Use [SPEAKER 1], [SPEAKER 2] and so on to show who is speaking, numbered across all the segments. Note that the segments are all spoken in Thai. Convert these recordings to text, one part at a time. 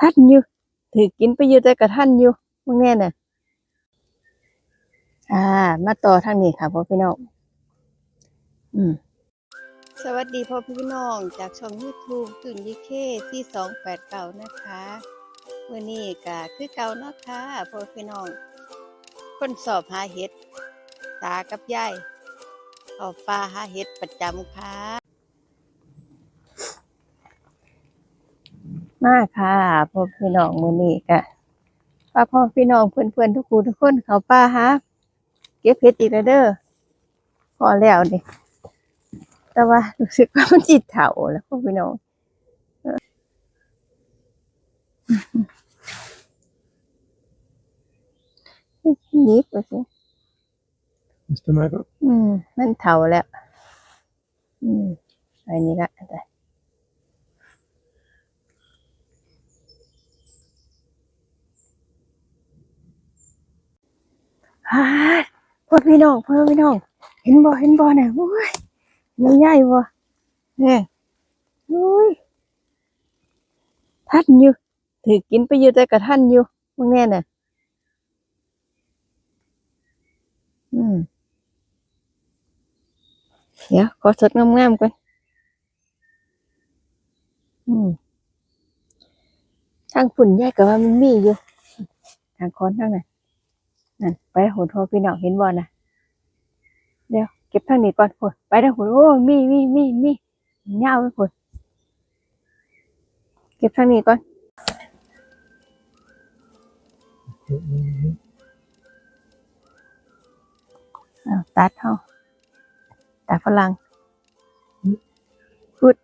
[SPEAKER 1] ท่านอยู่ถือกินไปอยู่แต่กับท่านอยู่มึงแน่น่ะอ่า มาต่อทางนี้ค่ะพ่อพี่น้องอืมสวัสดีพ่อพี่น้อง จากช่อง YouTube ตุนยิเคที่สองแปดเก่านะคะมื่อนี้ก็คือเก่าเนาะค่ะพ่อพี่น้อง คนสอบหาเห็ด ตากับยายเอาปลาหาเห็ดประจำค่ะ มาค่ะพ่อพี่น้องมื้อนี้ก็พาพ่อพี่น้องเพื่อนๆทุกคู่ทุกคนเขาป้าฮะเก็บเห็ดอีกแล้วเด้อพอแล้วนี่แต่ว่ารู้สึกว่ามันจิตเถาแล้วพ่อพี่น้องเออนิดไปสิ
[SPEAKER 2] Mr. Michael?
[SPEAKER 1] อืม มันเถาแล้ว อืมอันนี้ละแต่ พ่อพี่น้องพ่อพี่น้อง เห็นบ่เห็นบ่น่ะโอ้ยมันใหญ่บ่เนี่ยโอ้ยท่านอยู่ถือกินไปอยู่แต่กับท่านอยู่มึงแน่น่ะ อืมเดี๋ยวขอสดงามๆก่อนอืมทางฝุ่นแยกกับว่ามันมีอยู่ ทางคอนทางนั้น นั่นไปโหดโทพี่น้องเห็นบ่นะเดี๋ยวเก็บทางนี้ก่อนโหดไปทางโหดโอ้มีมีมีมีเงาไปโหดเก็บทางนี้ก่อนอ้าตัดเฮาตัดฝรั่งพุด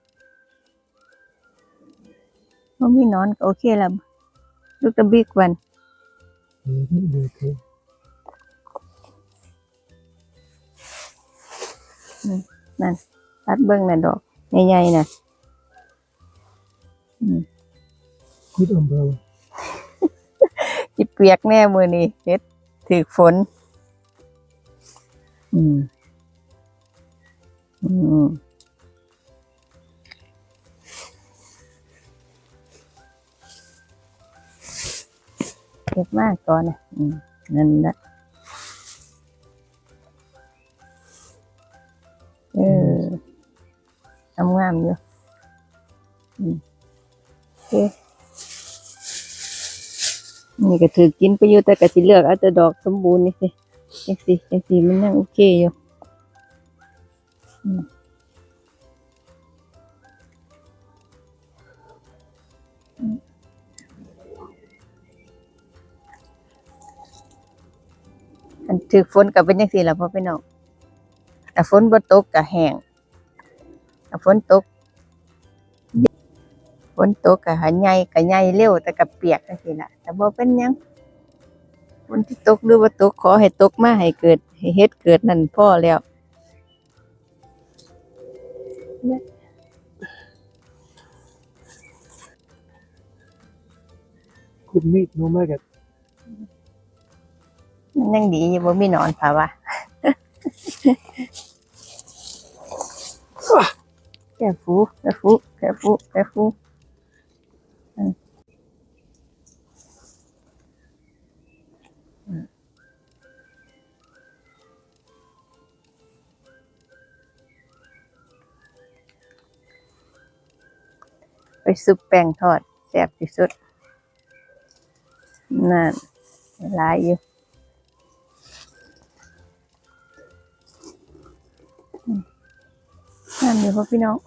[SPEAKER 1] ว่ามีนอนก็โอเคแล้ว look the big one
[SPEAKER 2] Okay.
[SPEAKER 1] นั่นตัดเบิ้งน่ะดอกใหญ่ๆน่ะ
[SPEAKER 2] Good umbrella.
[SPEAKER 1] จิเปียกแน่มือนี้เฮ็ดถือฝน อืม อืมเก็บมากก่อนนะอืมนั่นแหละ งามอยู่อืมโอเคนี่ก็ถือกินไปอยู่แต่ก็สิเลือกเอาแต่ดอกสมบูรณ์นี่สิจังสิจังสิมันยังโอเคอยู่อืมอืมอันถือฝนกับเป็นจังซี่ล่ะพ่อพี่น้องแต่ฝนบ่ตกก็แห้ง ฝนตกฝนตกก็หาใหญ่ก็ใหญ่เร็วแต่ก็เปียกจังซี่ล่ะแต่บ่เป็นหยังฝนที่ตกหรือว่าตกขอให้ตกมาให้เกิดให้เฮ็ดเกิดนั่นพอแล้ว
[SPEAKER 2] Good meat, no maggot.
[SPEAKER 1] มันยังดีอยู่บ่มีหนอนค่ะว่า แก่ฟูแก่ฟูแก่ฟูแก่ฟูอืมอืมไปซุปแป้งทอดแซ่บที่สุดนั่นหลายอยู่นั่นอยู่พ่อพี่น้อง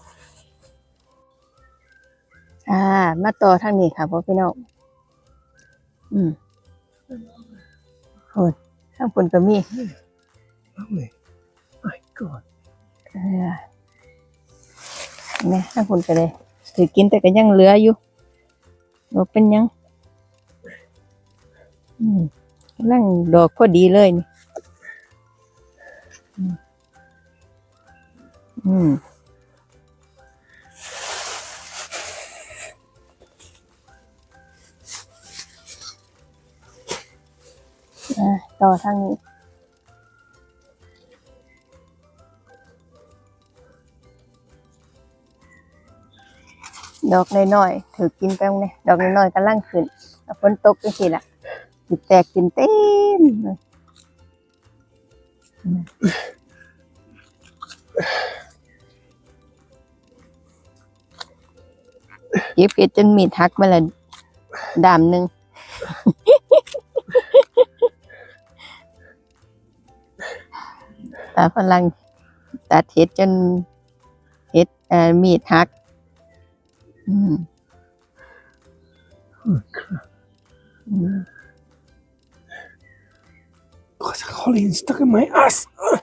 [SPEAKER 1] อ่า มาต่อทางนี้ค่ะพ่อพี่น้องอืมโอ้ยทางคนก็มี
[SPEAKER 2] Lovely. My God.
[SPEAKER 1] เออเนี่ยทางคนก็เลยถือกินแต่ก็ยังเหลืออยู่บ่เป็นหยัง อืมกำลังดอกพอดีเลยนี่อืมอืม ต่อทางนี้ ดอกน้อยๆถือกินไปตรงนี้ดอกน้อยๆกำลังขึ้นฝนตกจังซี่ล่ะสิแตกกินเต็มเลยเก็บเก็บจนมีดหักมาละดามหนึ่ง ตาฝรั่งตัดเห็ดจนเห็ดเอ่อมีดหักอืม
[SPEAKER 2] Oh, crap.
[SPEAKER 1] อืม
[SPEAKER 2] Oh, it's a holly stuck in my ass. Ugh.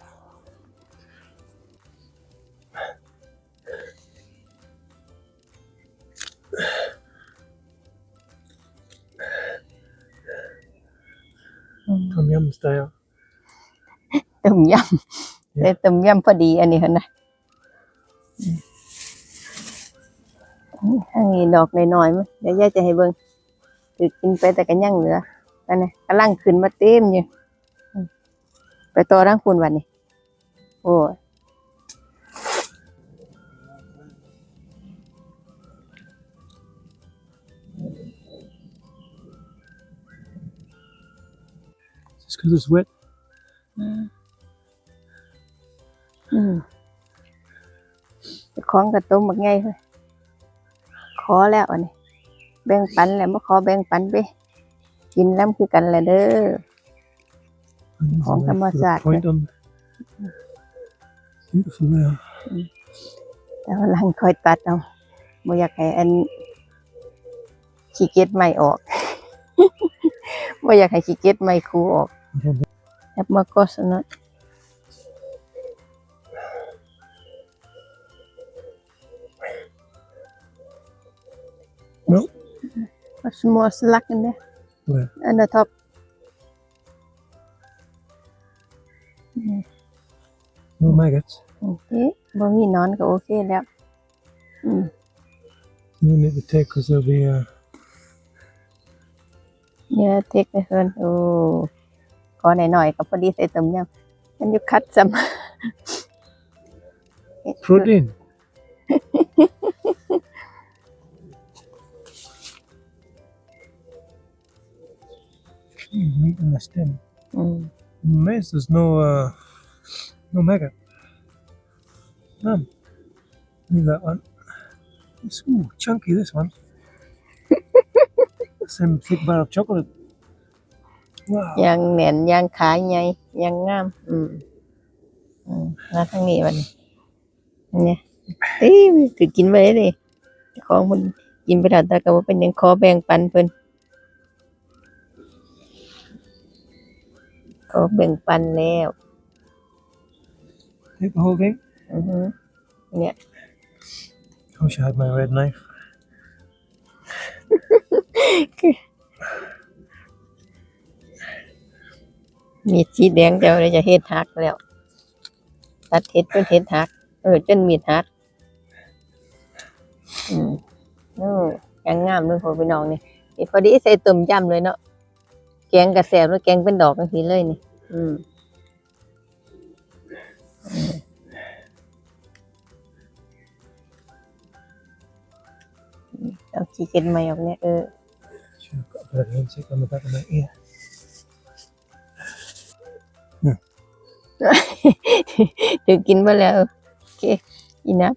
[SPEAKER 2] Tom yum style.
[SPEAKER 1] ต้ มยำได้ต้มยำพอดีอันนี้เห็นนะอืมข้างนี้ดอกน้อยๆมั้ยเดี๋ยวยาจะให้เบิ่งถือกินไปแต่ก็ยังเหลือนั่นนะกำลังขึ้นมาเต็มอยู่ไปต่อร่างคุณวันนี้ โอ้ย
[SPEAKER 2] Just because it's wet.
[SPEAKER 1] ของกระต้มบักไงเฮ้ยขอแล้วอันนี้แบ่งปันแล้วมาขอแบ่งปันไปกินแล้วคือกันแหละเด้อ
[SPEAKER 2] And there's
[SPEAKER 1] Oh,
[SPEAKER 2] a
[SPEAKER 1] come
[SPEAKER 2] nice
[SPEAKER 1] on,
[SPEAKER 2] little
[SPEAKER 1] Zach.
[SPEAKER 2] point on. Beautiful there.
[SPEAKER 1] แต่ว่าหลังคอยตัดเอาบ่อยากให้อันขี้เกียจใหม่ออกบ่อยากให้ขี้เกียจใหม่คูออกแอบมาก็สนะ
[SPEAKER 2] No.
[SPEAKER 1] A small slug in there
[SPEAKER 2] Where?
[SPEAKER 1] on the top
[SPEAKER 2] No maggots.
[SPEAKER 1] โอเคบ่มีหนอนก็โอเคแล้ว อืม
[SPEAKER 2] You need to take because there'll be uh,
[SPEAKER 1] เนี่ยเทคไปเพิ่นโอ้ขอหน่อยๆก็พอดีใส่ต้มยำมันอยู่คัดซ้ำ
[SPEAKER 2] protein. Stem.
[SPEAKER 1] อืม
[SPEAKER 2] Maize, there's no uh, no maggot. None. Leave that one. It's ooh, chunky. This one. Some thick bar of chocolate. Wow.
[SPEAKER 1] ยังแหน่นยังขาใหญ่ยังงาม อืมอืมมาทางนี้มันเนี่ยเอ้ยถือกินไปเลยเจ้าของมันกินไปแล้วแต่ก็ว่าเป็นหยังขอแบ่งปันเพิ่น ขอแบ่งปันแล้ว
[SPEAKER 2] Take the whole thing.
[SPEAKER 1] อือฮึเนี่ย
[SPEAKER 2] I wish I had my red knife.
[SPEAKER 1] มีดสีแดงเดี๋ยวเราจะเฮ็ดหักแล้ว ตัดเฮ็ดจนเฮ็ดหัก เออจนมีดหัก อืมเออยังงามเลยพ่อพี่น้องนี่นี่พอดีใส่ต้มยำเลยเนาะ แกงกระแสบแล้วแกงเป็นดอกจังซี่เลยนี่ อืมอืมเอาขี้เก็นมาออกเนี่ยเออ
[SPEAKER 2] Sure, I've got a bit of insect on the back of my ear.
[SPEAKER 1] ถือกินมาแล้วโอเคอีนะ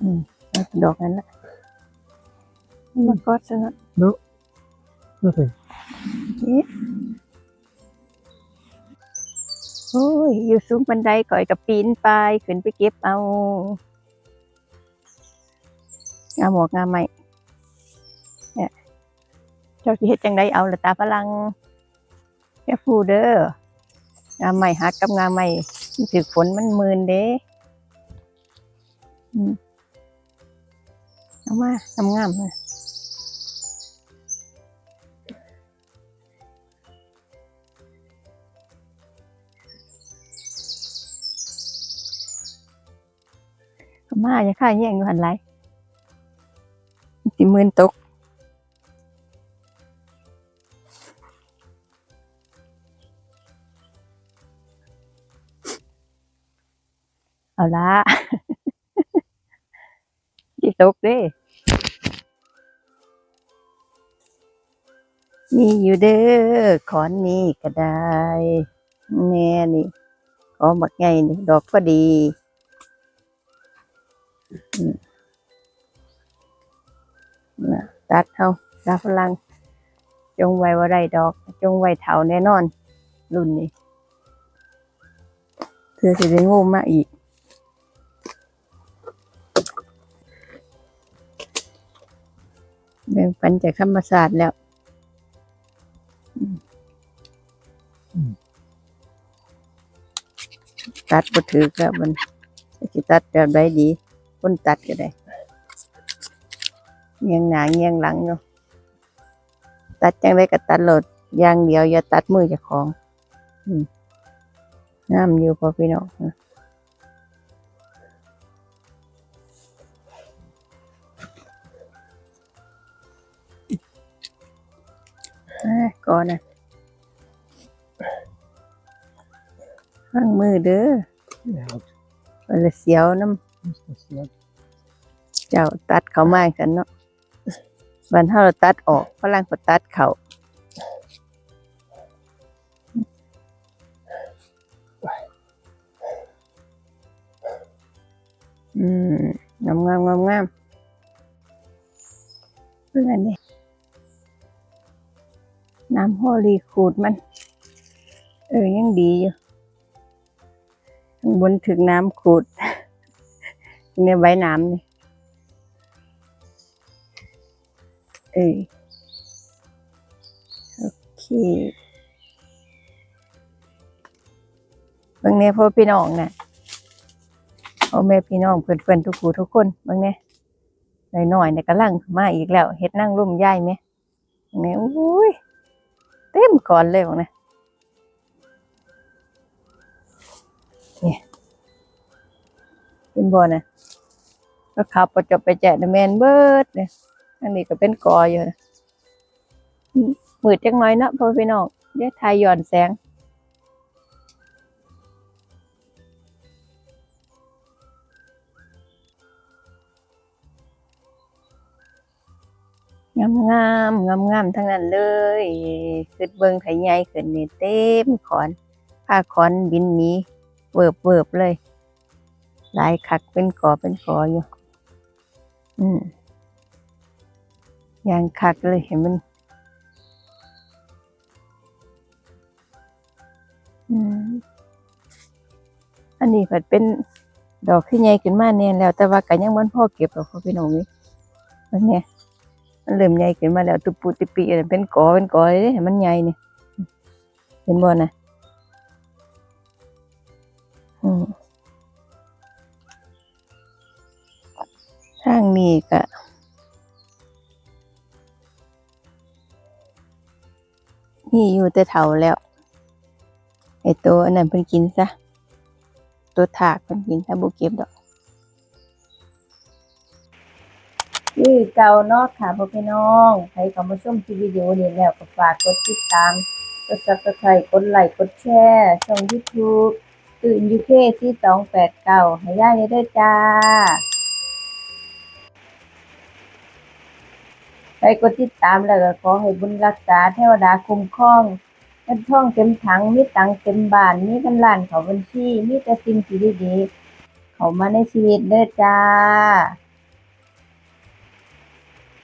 [SPEAKER 1] อืมเอาดอกนั้นละมันก็สนะ
[SPEAKER 2] No, nothing.
[SPEAKER 1] โอ้ย อยู่สูงบันไดก่อยกับปีนไปขึ้นไปเก็บเอางาหมอกงาใหม่เนี่ยเจ้าสิเฮ็ดจังไดเอาละตาพลังแค่ฟูเด้องาใหม่หักกับงาใหม่มันถือฝนมันมืนเด้เอามาทำงามๆเลย มาอย่าค่าแย่งอยู่หันไรสิมืนตกเอาละสิตกเด้ มีอยู่เด้อขอนนี้ก็ได้ แน่นี่ขอบักไงนี่ ดอกก็ดี นะตัดเอาตาพลัง จงไว้ว่าได้ดอก จงไว้เถาแน่นอน รุ่นนี้เพื่อจะได้งูมาอีกแบ่งปันจากธรรมศาสตร์แล้วตัดบ่ถือแล้วมันสิตัดแบบใดดี คนตัดก็ได้เงียงหน้าเงียงหลังเนาะตัดจังไดก็ตัดโลดอย่างเดียว อย่าตัดมือเจ้าของอืมงามอยู่พอพี่น้องนะอะก่อนนะข้างมือเด้อ
[SPEAKER 2] Ja,
[SPEAKER 1] เวลาเสียวน้
[SPEAKER 2] just das ja. ำ
[SPEAKER 1] เจ้าตัดเขามากกันเนาะบันเท่าเราตัดออกฝรั่งก็ตัดเขาอืมงามงามงามงามเพื่อนนี่น้ำฮอลีขูดมัน เออยังดีอยู่บนถึงน้ำขูด เนี่ยใบน้ำนี่เออโอเคบางเนี่ยพ่อพี่น้องน่ะพ่อแม่พี่น้องเพื่อนเพื่อนๆทุกผู้ทุกคนบางเนี่ยหน่อยๆเนี่ยกำลังมาอีกแล้วเฮ็ดนั่งร่มย่ายไหมบางเนี่ยอุ้ยเต็มก่อนเลยบางเนี่ยเนี่ยเป็นบ่อนะ ก็ขับประจบไปแจกแมนเบิร์ดเนี่ยอันนี้ก็เป็นกออยู่นะมืดจังน้อยนะพ่อพี่น้องเดี๋ยวทายย้อนแสงงามงามงามงามทั้งนั้นเลยขึ้นเบิงไถใหญ่ขึ้นนี่เต็มขอนผ้าขอนบินหนี้เวิบเวิบเลย หลายคักเป็นกอเป็นกออยู่ อืมย่างคักเลยเห็นมัน อันนี้ผัดเป็นดอกที่ใหญ่ขึ้นมาเนี่ยแล้ว แต่ว่าก็ยังมันพ่อเก็บหรอกพ่อพี่น้องนี่มันเนี่ยมันเริ่มใหญ่ขึ้นมาแล้วตุปูติปีเป็นกอเป็นกอเลยเด้มันใหญ่นี่เห็นบ่นะ ทางนี้ก็นี่อยู่แต่เถาแล้ว ไอตัวอันนั้นเพิ่นกินซะ ตัวถากเพิ่นกินถ้าบ่เก็บดอกคือเก่าเนาะค่ะพ่อพี่น้องใครเข้ามาชมคลิปวิดีโอนี้แล้วก็ฝากกดติดตาม กด Subscribe กดไลค์ กดแชร์ช่อง YouTube ตื่น UK ที่289ให้ย่ายได้เด้อจ้า ไปกดติดตามแล้วก็ขอให้บุญรักษาเทวดาคุ้มครองเงินทองเต็มถังมีตังเต็มบ้านมีเงินล้านเขาบัญชีมีแต่สิ่งที่ดีๆเขามาในชีวิตเด้อจ้า